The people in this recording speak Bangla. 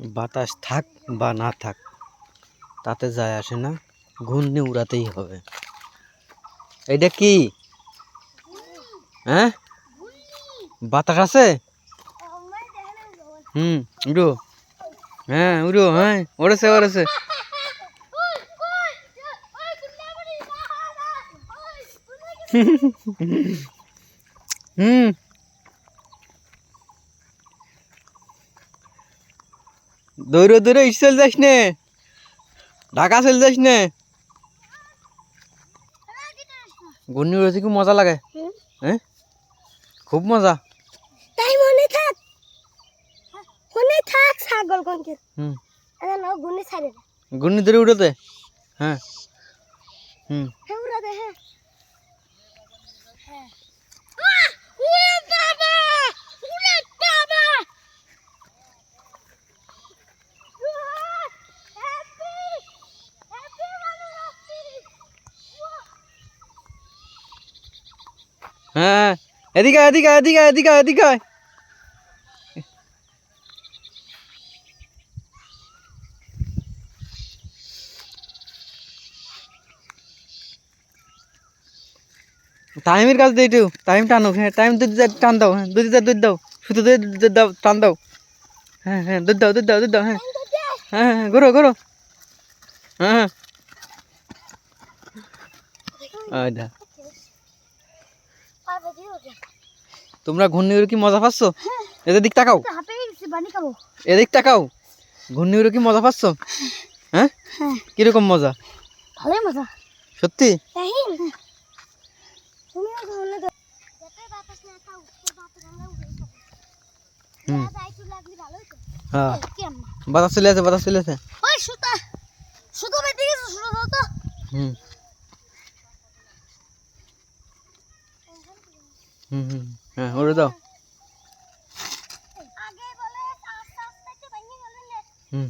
বাতাস থাক বা না থাক, তাতে যায় আসে না, ঘূর্ণি উড়াতেই হবে। এইটা কি? হ্যাঁ? বাতাস আছে? হুম, উড়ো। হ্যাঁ উড়ো হ্যাঁ ওড়েছে ওড়েছে। হুম। দৌড়ে দৌড়ে চল যাস নে। ঢাকা চল যাস নে। ঘূর্ণি উড়েছে কি মজা লাগে? হ্যাঁ খুব মজা। তাই মনে থাক। মনে থাক ছাগল কোনকে হুম। ছাড়ে ঘূর্ণি ধরে উড়োতে হ্যাঁ। হুম। হ্যাঁ হ্যাঁ। হ্যাঁ। হ্যাঁ এদিকে এদিকে এদিকে এদিকে এদিকে টাইমের কাজ দিই একটু টাইম টানো হ্যাঁ টাইম দুধ টান দাও হ্যাঁ দুধ দুধ দাও, শুধু দুধ দুধ দাও, টান দাও। হ্যাঁ হ্যাঁ দুধ দাও দুধ দাও দুধ দাও হ্যাঁ। হ্যাঁ হ্যাঁ ঘোরো ঘোরো। হ্যাঁ হ্যাঁ। তোমরা ঘূর্ণি উড়ে কি মজা পাচ্ছ? এদের দিক তাকাও। এদিক তাকাও। ঘূর্ণি উড়ে কি মজা পাচ্ছ? হ্যাঁ? হ্যাঁ। কীরকম মজা? ভালোই মজা। সত্যি? হ্যাঁ। কি বাতাস চলে আছে বাতাস চলে আছে সুতা সুতো বেঁধে গেছে সুতো হুম। হুম হুম। হ্যাঁ ওরে দাও। হুম।